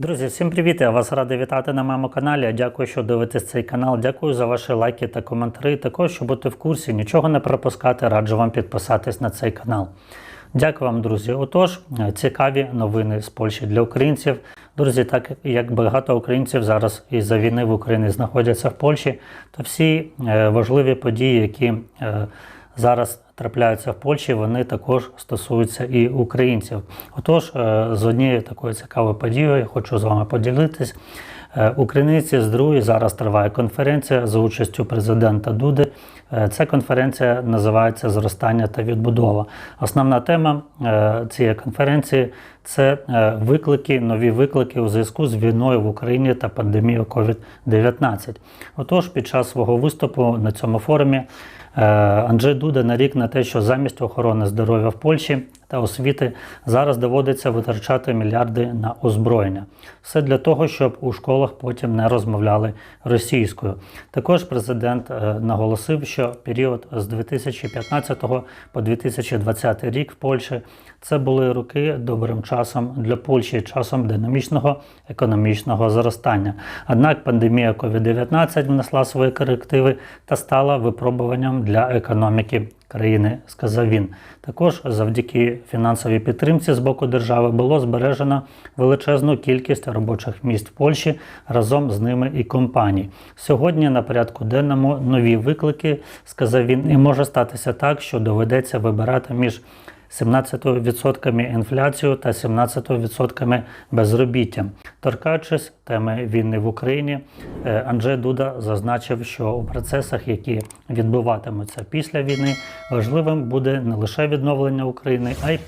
Друзі, всім привіт! Я вас радий вітати на моєму каналі. Дякую, що дивитесь цей канал. Дякую за ваші лайки та коментарі. Також, щоб бути в курсі, нічого не пропускати, раджу вам підписатись на цей канал. Дякую вам, друзі. Отож, цікаві новини з Польщі для українців. Друзі, так як багато українців зараз із-за війни в Україні знаходяться в Польщі, то всі е, важливі події, які е, зараз трапляються в Польщі, вони також стосуються і українців. Отож, е, з однією такою цікавою подією хочу з вами поділитись. Е, Українці з другої зараз триває конференція за участю президента Дуди. Е, Ця конференція називається Зростання та відбудова. Основна тема цієї конференції це виклики, нові виклики у зв'язку з війною в Україні та пандемією COVID-19. Отож, під час свого виступу на цьому форумі Анджей Дуда нарік на те, що замість охорони здоров'я в Польщі та освіти зараз доводиться витрачати мільярди на озброєння. Все для того, щоб у школах потім не розмовляли російською. Також президент е, наголосив, що період з 2015 по 2020 рік в Польщі це були роки добрим часом для Польщі, часом динамічного економічного зростання. Однак пандемія COVID-19 внесла свої корективи та стала випробуванням для економіки країни, сказав він. Також завдяки фінансовій підтримці з боку держави було збережено величезну кількість робочих місць в Польщі разом з ними і компаній. Сьогодні на порядку денному нові виклики, сказав він, і може статися так, що доведеться вибирати між 17% інфляцію та 17% безробіттям. Торкаючись теми війни в Україні, е, Анджей Дуда зазначив, що у процесах, які відбуватимуться після війни, важливим буде не лише відновлення України, а й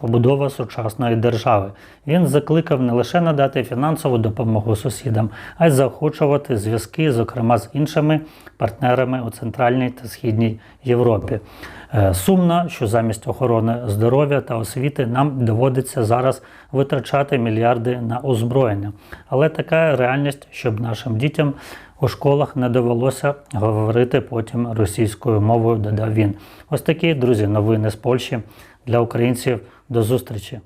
побудова сучасної держави. Він закликав не лише надати фінансову допомогу сусідам, а й заохочувати зв'язки, зокрема з іншими партнерами у Центральній та Східній Європі. Е, Сумно, що замість охорони здоров'я та освіти нам доводиться зараз витрачати мільярди на озброєння. Але така реальність, щоб нашим дітям у школах не довелося говорити потім російською мовою, додав він. Ось такі друзі новини з Польщі для українців. До зустрічі!